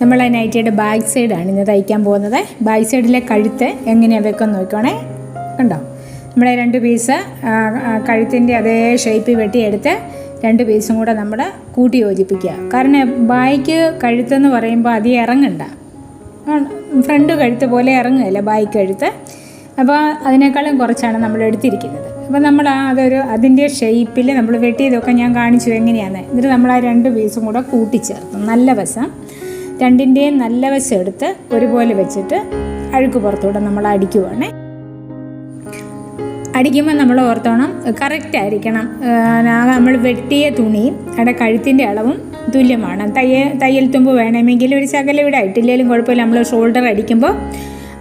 നമ്മൾ ആ നൈറ്റിയുടെ ബാക്ക് സൈഡാണ് ഇന്ന് തയ്ക്കാൻ പോകുന്നത്. ബാക്ക് സൈഡിലെ കഴുത്ത് എങ്ങനെയാണ് വെക്കാൻ നോക്കണേ കണ്ടോ? നമ്മുടെ രണ്ട് പീസ് കഴുത്തിന്റെ അതേ ഷേപ്പിൽ വെട്ടിയെടുത്ത് രണ്ട് പീസും കൂടെ നമ്മൾ കൂട്ടി യോജിപ്പിക്കുക. കാരണം ബായ്ക്ക് കഴുത്തെന്ന് പറയുമ്പോൾ അധികം ഇറങ്ങണ്ട. ഫ്രണ്ട് കഴുത്ത് പോലെ ഇറങ്ങുകയില്ല ബായ്ക്ക് കഴുത്ത്. അപ്പോൾ അതിനേക്കാളും കുറച്ചാണ് നമ്മൾ എടുത്തിരിക്കുന്നത്. അപ്പോൾ നമ്മൾ ആ അതൊരു അതിന്റെ ഷേപ്പിൽ നമ്മൾ വെട്ടിയതൊക്കെ ഞാൻ കാണിച്ചു എങ്ങനെയാണ് എന്നിട്ട് നമ്മൾ ആ രണ്ട് പീസും കൂടെ കൂട്ടിച്ചേർക്കും നല്ല വശം രണ്ടിന്റെയും നല്ല വശം എടുത്ത് ഒരുപോലെ വെച്ചിട്ട് അഴുക്ക് പുറത്തൂടെ നമ്മൾ അടിക്കുവാണേ. അടിക്കുമ്പോൾ നമ്മൾ ഓർത്തോണം കറക്റ്റ് ആയിരിക്കണം. നമ്മൾ വെട്ടിയ തുണി അവിടെ കഴുത്തിന്റെ അളവും തുല്യമാണ്. തയ്യൽ തയ്യൽ തുമ്പ് വേണമെങ്കിൽ ഒരു ശകലം ഇവിടെ ആയിട്ടില്ലെങ്കിലും കുഴപ്പമില്ല. നമ്മൾ ഷോൾഡർ അടിക്കുമ്പോൾ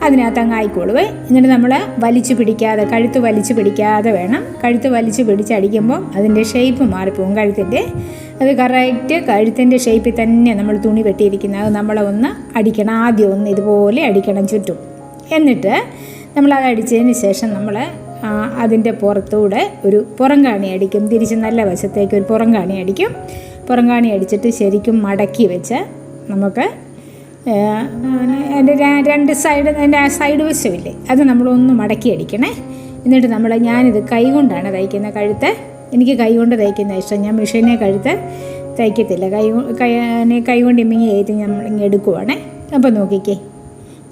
അതിനകത്ത് അങ്ങ് ആയിക്കോളുവേ. എന്നിട്ട് നമ്മൾ വലിച്ചു പിടിക്കാതെ കഴുത്ത് വലിച്ചു പിടിക്കാതെ വേണം. കഴുത്ത് വലിച്ചു പിടിച്ചടിക്കുമ്പോൾ അതിന്റെ ഷേപ്പ് മാറിപ്പോവും കഴുത്തിന്റെ. അത് കറക്റ്റ് കഴുത്തിന്റെ ഷേപ്പിൽ തന്നെ നമ്മൾ തുണി വെട്ടിയിരിക്കുന്നത് അത് നമ്മളെ ഒന്ന് അടിക്കണം. ആദ്യം ഒന്ന് ഇതുപോലെ അടിക്കണം ചുറ്റും. എന്നിട്ട് നമ്മളത് അടിച്ചതിന് ശേഷം നമ്മൾ അതിന്റെ പുറത്തൂടെ ഒരു പുറംകാണി അടിക്കും. തിരിച്ച് നല്ല വശത്തേക്ക് ഒരു പുറംകാണി അടിക്കും. പുറംകാണി അടിച്ചിട്ട് ശരിക്കും മടക്കി വെച്ച് നമുക്ക് അതിന്റെ രണ്ട് സൈഡ് അതിന്റെ ആ സൈഡ് വശമില്ലേ? അത് നമ്മളൊന്ന് മടക്കി അടിക്കണേ. എന്നിട്ട് നമ്മൾ ഞാനിത് കൈ കൊണ്ടാണ് തയ്ക്കുന്ന കഴുത്ത്. എനിക്ക് കൈ കൊണ്ട് തയ്ക്കുന്ന ഇഷ്ടം. ഞാൻ മെഷീനെ കഴുത്ത് തയ്ക്കത്തില്ല. കൈ കൈ കൈ കൊണ്ട് ഇമ്മിങ്ങി നമ്മൾ ഇങ്ങനെ എടുക്കുവാണേ. അപ്പോൾ നോക്കിക്കേ.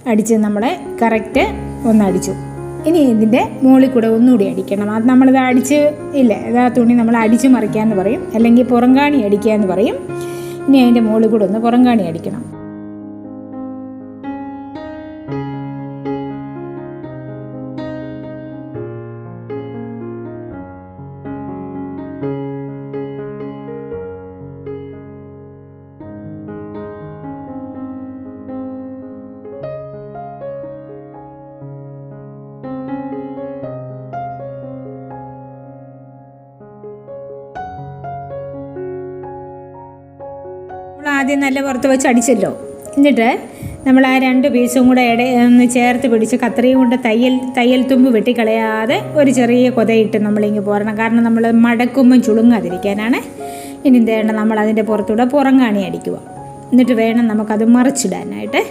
അടിച്ച് നമ്മളെ കറക്റ്റ് ഒന്നടിച്ചു ഇനി ഇതിന്റെ മുകളിൽ കൂടെ ഒന്നുകൂടി അടിക്കണം. അത് നമ്മളിത് അടിച്ച് ഇല്ല ഇതാ തുണി നമ്മൾ അടിച്ച് മറിക്കാമെന്ന് പറയും. അല്ലെങ്കിൽ പുറങ്കാണി അടിക്കുക എന്ന് പറയും. ഇനി അതിന്റെ മുകളിൽ കൂടെ ഒന്ന് പുറങ്കാണി അടിക്കണം. ആദ്യം നല്ല പുറത്ത് വെച്ച് അടിച്ചല്ലോ. എന്നിട്ട് നമ്മൾ ആ രണ്ട് പീസും കൂടെ ഇട ഒന്ന് ചേർത്ത് പിടിച്ച് കത്രിയും കൊണ്ട് തയ്യൽ തയ്യൽ തുമ്പ് വെട്ടിക്കളയാതെ ഒരു ചെറിയ കൊതയിട്ട് നമ്മളിങ്ങ് പോരണം. കാരണം നമ്മൾ മടക്കുമ്പം ചുളുങ്ങാതിരിക്കാനാണ്. ഇനി എന്ത് നമ്മൾ അതിന്റെ പുറത്തൂടെ പുറങ്കാണി അടിക്കുക. എന്നിട്ട് വേണം നമുക്കത് മറിച്ചിടാനായിട്ട്.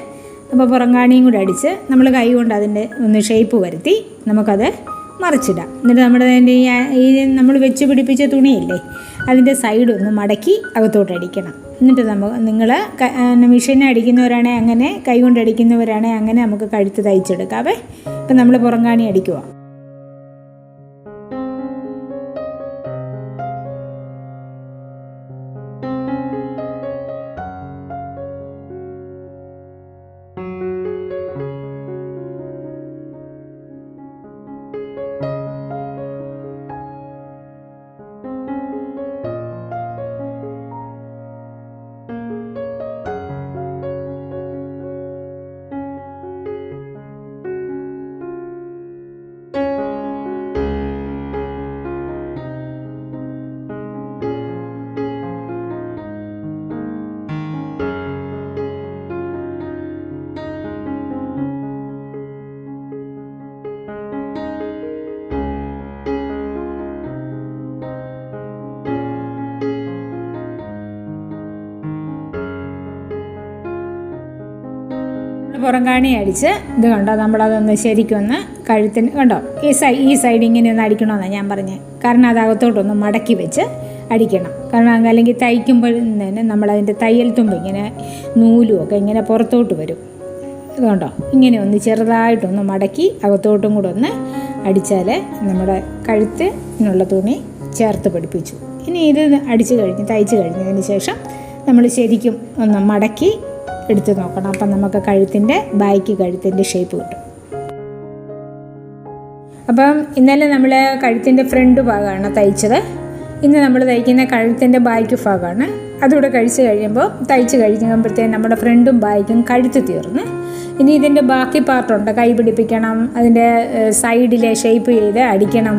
അപ്പോൾ പുറങ്കാണിയും കൂടെ അടിച്ച് നമ്മൾ കൈ കൊണ്ട് അതിന്റെ ഒന്ന് ഷേപ്പ് വരുത്തി നമുക്കത് മറിച്ചിടാം. എന്നിട്ട് നമ്മുടെ അതിന്റെ ഈ നമ്മൾ വെച്ച് പിടിപ്പിച്ച തുണിയില്ലേ അതിന്റെ സൈഡ് ഒന്ന് മടക്കി അകത്തോട്ട് അടിക്കണം. എന്നിട്ട് നമുക്ക് നിങ്ങൾ മെഷീനെ അടിക്കുന്നവരാണെങ്കിൽ അങ്ങനെ കൈ കൊണ്ട് അടിക്കുന്നവരാണെങ്കിൽ അങ്ങനെ നമുക്ക് കഴുത്ത് തയ്ച്ചെടുക്കാവേ ഇപ്പം നമ്മൾ പുറങ്കാണി അടിക്കുക പുറംകാണി അടിച്ച് ഇത് കണ്ടോ? നമ്മളതൊന്ന് ശരിക്കൊന്ന് കഴുത്തിന് കണ്ടോ? ഈ സൈ ഈ സൈഡ് ഇങ്ങനെ ഒന്ന് അടിക്കണമെന്നാണ് ഞാൻ പറഞ്ഞത് കാരണം അത് അകത്തോട്ടൊന്ന് മടക്കി വെച്ച് അടിക്കണം. കാരണം അല്ലെങ്കിൽ തയ്ക്കുമ്പോൾ തന്നെ നമ്മളതിന്റെ തയ്യൽ തുമ്പ് ഇങ്ങനെ നൂലും ഒക്കെ ഇങ്ങനെ പുറത്തോട്ട് വരും. അതുകൊണ്ടോ ഇങ്ങനെ ഒന്ന് ചെറുതായിട്ടൊന്ന് മടക്കി അകത്തോട്ടും കൂടെ ഒന്ന് അടിച്ചാൽ നമ്മുടെ കഴുത്തിനുള്ള തുണി ചേർത്ത് പിടിപ്പിച്ചു. ഇനി ഇത് അടിച്ചു കഴിഞ്ഞ് തയ്ച്ചു കഴിഞ്ഞതിന് ശേഷം നമ്മൾ ശരിക്കും ഒന്ന് മടക്കി എടുത്ത് നോക്കണം. അപ്പം നമുക്ക് കഴുത്തിന്റെ ബാക്ക് കഴുത്തിന്റെ ഷേപ്പ് കിട്ടും. അപ്പം ഇന്നലെ നമ്മൾ കഴുത്തിന്റെ ഫ്രണ്ട് ഭാഗമാണ് തയ്ച്ചത്. ഇന്ന് നമ്മൾ തയ്ക്കുന്ന കഴുത്തിന്റെ ബാക്ക് ഭാഗമാണ് അതുകൂടെ കഴിച്ച് കഴിയുമ്പോൾ തയ്ച്ച് കഴിയുമ്പോഴത്തേക്കും നമ്മുടെ ഫ്രണ്ടും ബാക്കും കഴുത്ത് തീർന്ന്. ഇനി ഇതിന്റെ ബാക്കി പാർട്ടുണ്ട്. കൈ പിടിപ്പിക്കണം അതിന്റെ സൈഡിലെ ഷേപ്പ് ചെയ്ത് അടിക്കണം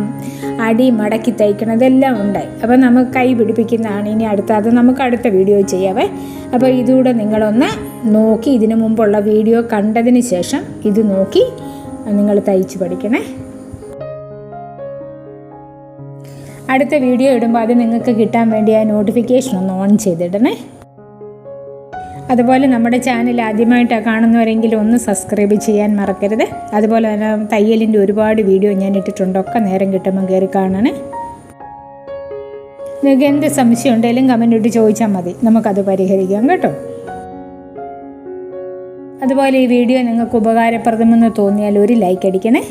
അടി മടക്കി തയ്ക്കണം ഇതെല്ലാം ഉണ്ടായി. അപ്പോൾ നമുക്ക് കൈ പിടിപ്പിക്കുന്നതാണ് ഇനി അടുത്ത അത് നമുക്ക് അടുത്ത വീഡിയോ ചെയ്യാവേ. അപ്പോൾ ഇതുകൂടെ നിങ്ങളൊന്ന് നോക്കി ഇതിനു മുമ്പുള്ള വീഡിയോ കണ്ടതിന് ശേഷം ഇത് നോക്കി നിങ്ങൾ തയ്ച്ച് പഠിക്കണേ. അടുത്ത വീഡിയോ ഇടുമ്പോൾ അത് നിങ്ങൾക്ക് കിട്ടാൻ വേണ്ടി ആ നോട്ടിഫിക്കേഷൻ ഒന്ന് ഓൺ ചെയ്തിടണേ. അതുപോലെ നമ്മുടെ ചാനൽ ആദ്യമായിട്ടാണ് കാണുന്നവരെങ്കിൽ ഒന്ന് സബ്സ്ക്രൈബ് ചെയ്യാൻ മറക്കരുത്. അതുപോലെ തന്നെ തയ്യലിന്റെ ഒരുപാട് വീഡിയോ ഞാൻ ഇട്ടിട്ടുണ്ട്. ഒക്കെ നേരം കിട്ടുമ്പോൾ കയറി കാണണേ. നിങ്ങൾക്ക് എന്ത് സംശയം ഉണ്ടെങ്കിലും കമന്റ് ഇട്ട് ചോദിച്ചാൽ മതി. നമുക്കത് പരിഹരിക്കാം കേട്ടോ. അതുപോലെ ഈ വീഡിയോ നിങ്ങൾക്ക് ഉപകാരപ്രദമെന്ന് തോന്നിയാൽ ഒരു ലൈക്ക് അടിക്കണേ.